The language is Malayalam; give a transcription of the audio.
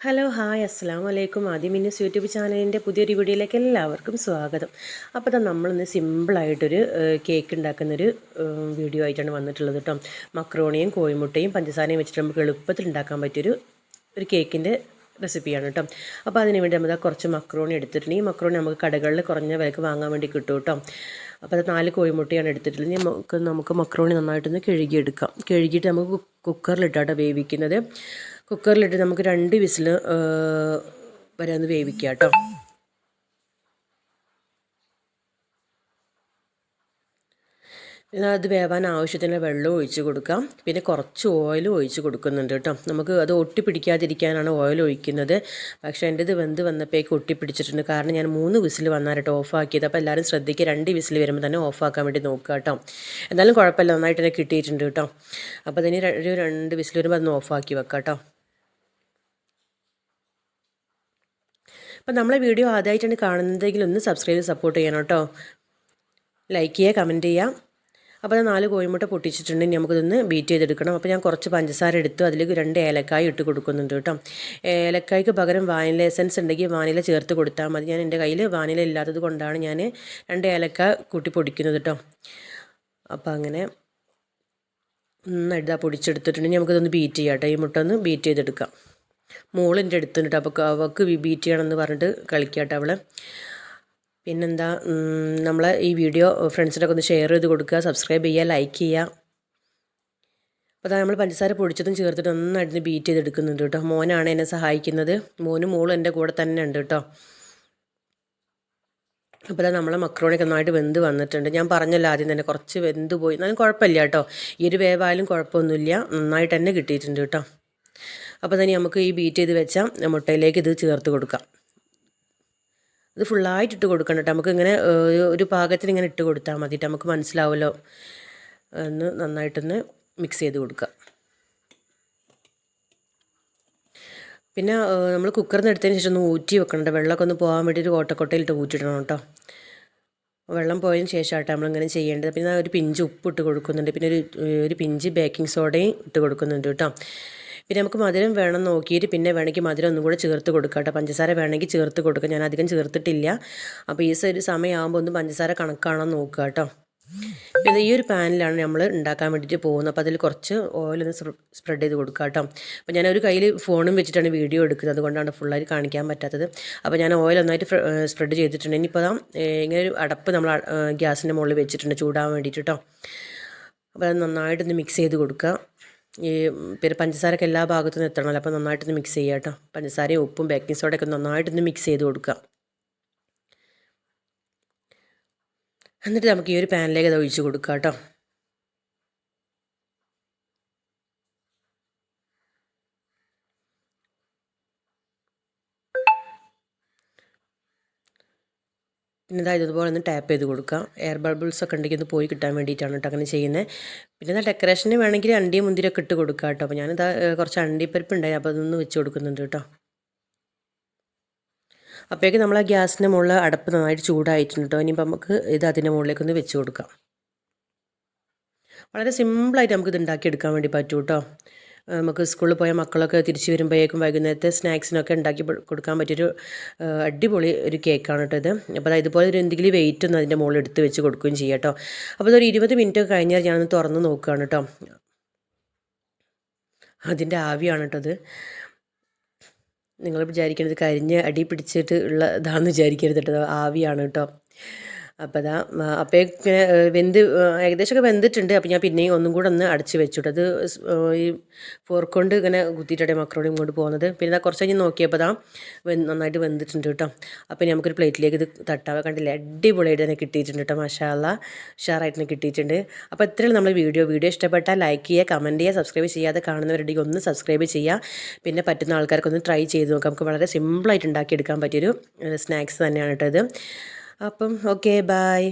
ഹലോ ഹായ് അസ്സാം വലൈക്കും ആദ്യം യൂട്യൂബ് ചാനലിന്റെ പുതിയൊരു വീഡിയോയിലേക്ക് എല്ലാവർക്കും സ്വാഗതം. അപ്പോൾ തന്നെ നമ്മളിന്ന് സിമ്പിളായിട്ടൊരു കേക്ക് ഉണ്ടാക്കുന്നൊരു വീഡിയോ ആയിട്ടാണ് വന്നിട്ടുള്ളത് കേട്ടോ മക്രോണിയും കോഴിമുട്ടയും പഞ്ചസാരയും വെച്ചിട്ട് നമുക്ക് എളുപ്പത്തിൽ ഉണ്ടാക്കാൻ പറ്റിയൊരു ഒരു കേക്കിന്റെ റെസിപ്പിയാണ് കേട്ടോ അപ്പോൾ അതിന് വേണ്ടി നമ്മൾ കുറച്ച് മക്രോണി എടുത്തിട്ടുണ്ട്. ഈ മക്രോണി നമുക്ക് കടകളിൽ കുറഞ്ഞ വിലക്ക് വാങ്ങാൻ വേണ്ടി കിട്ടും കേട്ടോ അപ്പോൾ അത് നാല് കോഴിമുട്ടയാണ് എടുത്തിട്ടുള്ളത്. നമുക്ക് നമുക്ക് മക്രോണി നന്നായിട്ടൊന്ന് കഴുകിയെടുക്കാം. കഴുകിയിട്ട് നമുക്ക് കുക്കറിലിട്ടാട്ടോ വേവിക്കുന്നത്. കുക്കറിലിട്ട് നമുക്ക് രണ്ട് വിസിൽ വരെ ഒന്ന് വേവിക്കാം കേട്ടോ. അത് വേവാൻ ആവശ്യത്തിന് വെള്ളം ഒഴിച്ച് കൊടുക്കാം. പിന്നെ കുറച്ച് ഓയിൽ ഒഴിച്ച് കൊടുക്കുന്നുണ്ട് കേട്ടോ. നമുക്ക് അത് ഒട്ടി പിടിക്കാതിരിക്കാനാണ് ഓയിൽ ഒഴിക്കുന്നത്. പക്ഷേ എന്റെ ഇത് വെന്ത് വന്നപ്പോഴേക്ക് ഒട്ടി പിടിച്ചിട്ടുണ്ട്. കാരണം ഞാൻ മൂന്ന് വിസിൽ വന്നാലിട്ട് ഓഫാക്കിയത്. അപ്പോൾ എല്ലാവരും ശ്രദ്ധിക്കുക രണ്ട് വിസിൽ വരുമ്പോൾ തന്നെ ഓഫാക്കാൻ വേണ്ടി നോക്കുക കേട്ടോ. എന്നാലും കുഴപ്പമില്ല നന്നായിട്ട് തന്നെ കിട്ടിയിട്ടുണ്ട് കേട്ടോ. അപ്പോൾ അതിന് ഒരു രണ്ട് വിസിൽ വരുമ്പോൾ അതൊന്ന് ഓഫാക്കി വെക്കാം കേട്ടോ. അപ്പോൾ നമ്മളെ വീഡിയോ ആദ്യമായിട്ടാണ് കാണുന്നതെങ്കിൽ ഒന്ന് സബ്സ്ക്രൈബ് സപ്പോർട്ട് ചെയ്യണം കേട്ടോ. ലൈക്ക് ചെയ്യുക കമന്റ് ചെയ്യാം. അപ്പോൾ നാല് കോഴിമുട്ട പൊട്ടിച്ചിട്ടുണ്ടെങ്കിൽ നമുക്കിതൊന്ന് ബീറ്റ് ചെയ്തെടുക്കണം. അപ്പോൾ ഞാൻ കുറച്ച് പഞ്ചസാര എടുത്തു. അതിലേക്ക് രണ്ട് ഏലക്കായ ഇട്ട് കൊടുക്കുന്നുണ്ട് കേട്ടോ. ഏലക്കായ്ക്ക് പകരം വാനില എസൻസ് ഉണ്ടെങ്കിൽ വാനില ചേർത്ത് കൊടുത്താൽ മതി. ഞാൻ എന്റെ കയ്യിൽ വാനില ഇല്ലാത്തത് കൊണ്ടാണ് ഞാൻ രണ്ട് ഏലക്ക കൂട്ടി പൊടിക്കുന്നത് കേട്ടോ. അപ്പോൾ അങ്ങനെ നന്നായിട്ട് പൊടിച്ചെടുത്തിട്ടുണ്ടെങ്കിൽ നമുക്കിതൊന്ന് ബീറ്റ് ചെയ്യാം കേട്ടോ. ഈ മുട്ട ഒന്ന് ബീറ്റ് ചെയ്തെടുക്കാം. മോളിന്റെ അടുത്തുണ്ട് അപ്പോൾ അവൾക്ക് ബീറ്റ് ചെയ്യണമെന്ന് പറഞ്ഞിട്ട് കളിക്കാട്ടോ അവളെ. പിന്നെന്താ നമ്മളെ ഈ വീഡിയോ ഫ്രണ്ട്സിനൊക്കെ ഒന്ന് ഷെയർ ചെയ്ത് കൊടുക്കുക സബ്സ്ക്രൈബ് ചെയ്യുക ലൈക്ക് ചെയ്യുക. അപ്പോൾ നമ്മൾ പഞ്ചസാര പൊടിച്ചതും ചേർത്തിട്ട് നന്നായിട്ട് ബീറ്റ് ചെയ്തെടുക്കുന്നുണ്ട് കേട്ടോ. മോനാണ് എന്നെ സഹായിക്കുന്നത്. മോനും മോളും എന്റെ കൂടെ തന്നെ ഉണ്ട് കേട്ടോ. അപ്പോൾ അതാ നമ്മളെ മക്രോണിക്ക് നന്നായിട്ട് വെന്ത് വന്നിട്ടുണ്ട്. ഞാൻ പറഞ്ഞല്ലോ ആദ്യം തന്നെ കുറച്ച് വെന്ത് പോയി. എന്നാലും കുഴപ്പമില്ല കേട്ടോ. ഈ ഒരു വേവായാലും കുഴപ്പമൊന്നുമില്ല. നന്നായിട്ട് തന്നെ കിട്ടിയിട്ടുണ്ട് കേട്ടോ. അപ്പോൾ തന്നെ നമുക്ക് ഈ ബീറ്റ് ചെയ്ത് വെച്ച മുട്ടയിലേക്ക് ഇത് ചേർത്ത് കൊടുക്കാം. ഇത് ഫുള്ളായിട്ട് ഇട്ട് കൊടുക്കണം കേട്ടോ നമുക്ക് ഇങ്ങനെ ഒരു പാകത്തിന് ഇങ്ങനെ ഇട്ട് കൊടുത്താൽ മതിയിട്ട് നമുക്ക് മനസ്സിലാവുമല്ലോ എന്ന് നന്നായിട്ടൊന്ന് മിക്സ് ചെയ്ത് കൊടുക്കുക പിന്നെ നമ്മൾ കുക്കറിൽ നിന്ന് എടുത്തതിന് ശേഷം ഒന്ന് ഊറ്റി വെക്കണം വെള്ളമൊക്കെ ഒന്ന് പോകാൻ വേണ്ടി ഒരു കോട്ടക്കൊട്ടയിലിട്ട് ഊറ്റിടണം കേട്ടോ വെള്ളം പോയതിന് ശേഷമാട്ടോ നമ്മളിങ്ങനെ ചെയ്യേണ്ടത്. പിന്നെ ഒരു പിഞ്ച് ഉപ്പ് ഇട്ട് കൊടുക്കുന്നുണ്ട്. പിന്നെ ഒരു ഒരു പിഞ്ച് ബേക്കിംഗ് സോഡയും ഇട്ട് കൊടുക്കുന്നുണ്ട് കേട്ടോ പിന്നെ നമുക്ക് മധുരം വേണം നോക്കിയിട്ട് പിന്നെ വേണമെങ്കിൽ മധുരം ഒന്നും കൂടെ ചേർത്ത് കൊടുക്കാം കേട്ടോ. പഞ്ചസാര വേണമെങ്കിൽ ചേർത്ത് കൊടുക്കാം. ഞാൻ അധികം ചേർത്തിട്ടില്ല. അപ്പോൾ ഈ ഒരു സമയമാകുമ്പോൾ ഒന്ന് പഞ്ചസാര കണക്കാണോ നോക്കുക കേട്ടോ. പിന്നെ ഈ ഒരു പാനിലാണ് നമ്മൾ ഉണ്ടാക്കാൻ വേണ്ടിയിട്ട് പോകുന്നത്. അപ്പോൾ അതിൽ കുറച്ച് ഓയിലൊന്ന് സ്പ്രെഡ് ചെയ്ത് കൊടുക്കുക കേട്ടോ. അപ്പോൾ ഞാൻ ഒരു കയ്യിൽ ഫോണും വെച്ചിട്ടാണ് വീഡിയോ എടുക്കുന്നത്. അതുകൊണ്ടാണ് ഫുള്ളായിട്ട് കാണിക്കാൻ പറ്റാത്തത്. അപ്പോൾ ഞാൻ ഓയിൽ ഒന്നായിട്ട് സ്പ്രെഡ് ചെയ്തിട്ടുണ്ട്. ഇനിയിപ്പോൾ അതാ ഇങ്ങനെ ഒരു അടപ്പ് നമ്മൾ ഗ്യാസിന്റെ മുകളിൽ വെച്ചിട്ടുണ്ട്. ചൂടാൻ വേണ്ടിയിട്ട് കേട്ടോ. അപ്പോൾ അത് നന്നായിട്ടൊന്ന് മിക്സ് ചെയ്ത് കൊടുക്കുക. ഈ പിന്നെ പഞ്ചസാരക്ക് എല്ലാ ഭാഗത്തും എത്തണമല്ലോ അപ്പോൾ നന്നായിട്ടൊന്ന് മിക്സ് ചെയ്യുക കേട്ടോ. പഞ്ചസാരയും ഉപ്പും ബേക്കിംഗ് സോഡയൊക്കെ നന്നായിട്ടൊന്ന് മിക്സ് ചെയ്ത് കൊടുക്കുക. എന്നിട്ട് നമുക്ക് ഈ ഒരു പാനിലേക്ക് അത് ഒഴിച്ച് കൊടുക്കുക കേട്ടോ. പിന്നെ ഇതാ ഇതുപോലെ ഒന്ന് ടാപ്പ് ചെയ്ത് കൊടുക്കുക എയർ ബബിൾസ് ഒക്കെ ഉണ്ടെങ്കിൽ ഒന്ന് പോയി കിട്ടാൻ വേണ്ടിയിട്ടാണ് കേട്ടോ അങ്ങനെ ചെയ്യുന്നത് പിന്നെ ഇതാ ഡെക്കറേഷന് വേണമെങ്കിൽ അണ്ടിയും മുന്തിരിയൊക്കെ ഇട്ട് കൊടുക്കുക കേട്ടോ. അപ്പോൾ ഞാനിതാ കുറച്ച് അണ്ടിപ്പരിപ്പ് ഉണ്ടായി. അപ്പോൾ അതൊന്ന് വെച്ച് കൊടുക്കുന്നുണ്ട് കേട്ടോ. അപ്പോഴേക്കും നമ്മൾ ആ ഗ്യാസിന്റെ മുകളിൽ അടപ്പ് നന്നായിട്ട് ചൂടായിട്ടുണ്ട് കേട്ടോ. ഇനിയിപ്പോൾ നമുക്ക് ഇത് അതിന്റെ മുകളിലേക്ക് ഒന്ന് വെച്ച് കൊടുക്കാം. വളരെ സിമ്പിളായിട്ട് നമുക്ക് ഇത് ഉണ്ടാക്കിയെടുക്കാൻ വേണ്ടി പറ്റും കേട്ടോ. നമുക്ക് സ്കൂളിൽ പോയ മക്കളൊക്കെ തിരിച്ചു വരുമ്പോഴേക്കും വൈകുന്നേരത്തെ സ്നാക്സിനൊക്കെ ഉണ്ടാക്കി കൊടുക്കാൻ പറ്റിയൊരു അടിപൊളി ഒരു കേക്കാണ് കേട്ടോ ഇത്. അപ്പോൾ അത് ഇതുപോലെ ഒരു എന്തെങ്കിലും വെയിറ്റ് ഒന്ന് അതിന്റെ മുകളിൽ എടുത്ത് വെച്ച് കൊടുക്കുകയും ചെയ്യാം കേട്ടോ. അപ്പോൾ ഇതൊരു ഇരുപത് മിനിറ്റ് ഒക്കെ കഴിഞ്ഞാൽ ഞാനൊന്ന് തുറന്ന് നോക്കുകയാണ് കേട്ടോ. അതിന്റെ ആവിയാണ് കേട്ടോ ഇത്. നിങ്ങൾ വിചാരിക്കണത് കരിഞ്ഞ് അടി പിടിച്ചിട്ട് ഉള്ള ഇതാണെന്ന് വിചാരിക്കരുത് കേട്ടോ. ആവിയാണ് കേട്ടോ. അപ്പോൾ അതാ ഇങ്ങനെ വെന്ത് ഏകദേശം ഏകദേശമൊക്കെ വെന്തിട്ടുണ്ട്. അപ്പോൾ ഞാൻ പിന്നെയും ഒന്നും കൂടെ ഒന്ന് അടച്ച് വെച്ചിട്ട്. അത് ഈ ഫോർക്ക് കൊണ്ട് ഇങ്ങനെ കുത്തിയിട്ടേ മക്രോണിയും കൊണ്ട് പോകുന്നത്. പിന്നെ ഇതാ കുറച്ച് കഴിഞ്ഞ് നോക്കിയപ്പോൾ അതാ നന്നായിട്ട് വെന്തിട്ടുണ്ട് കേട്ടോ അപ്പോൾ ഇനി നമുക്കൊരു പ്ലേറ്റിലേക്ക് ഇത് തട്ടാവ? കണ്ടില്ല? അടിപൊളിയായിട്ട് തന്നെ കിട്ടിയിട്ടുണ്ട് കേട്ടോ മഷാല ഉഷാറായിട്ട് തന്നെ കിട്ടിയിട്ടുണ്ട്. അപ്പോൾ ഇത്രയും നമ്മൾ വീഡിയോ. വീഡിയോ ഇഷ്ടപ്പെട്ടാൽ ലൈക്ക് ചെയ്യുക കമന്റ് ചെയ്യുക സബ്സ്ക്രൈബ് ചെയ്യാതെ കാണുന്നവരുണ്ടെങ്കിൽ ഒന്ന് സബ്സ്ക്രൈബ് ചെയ്യുക. പിന്നെ പറ്റുന്ന ആൾക്കാർക്കൊന്ന് ട്രൈ ചെയ്ത് നോക്കാം. നമുക്ക് വളരെ സിമ്പിളായിട്ട് ഉണ്ടാക്കിയെടുക്കാൻ പറ്റിയൊരു സ്നാക്സ് തന്നെയാണ് കേട്ടോ ഇത്. അപ്പം ഓക്കെ ബായ്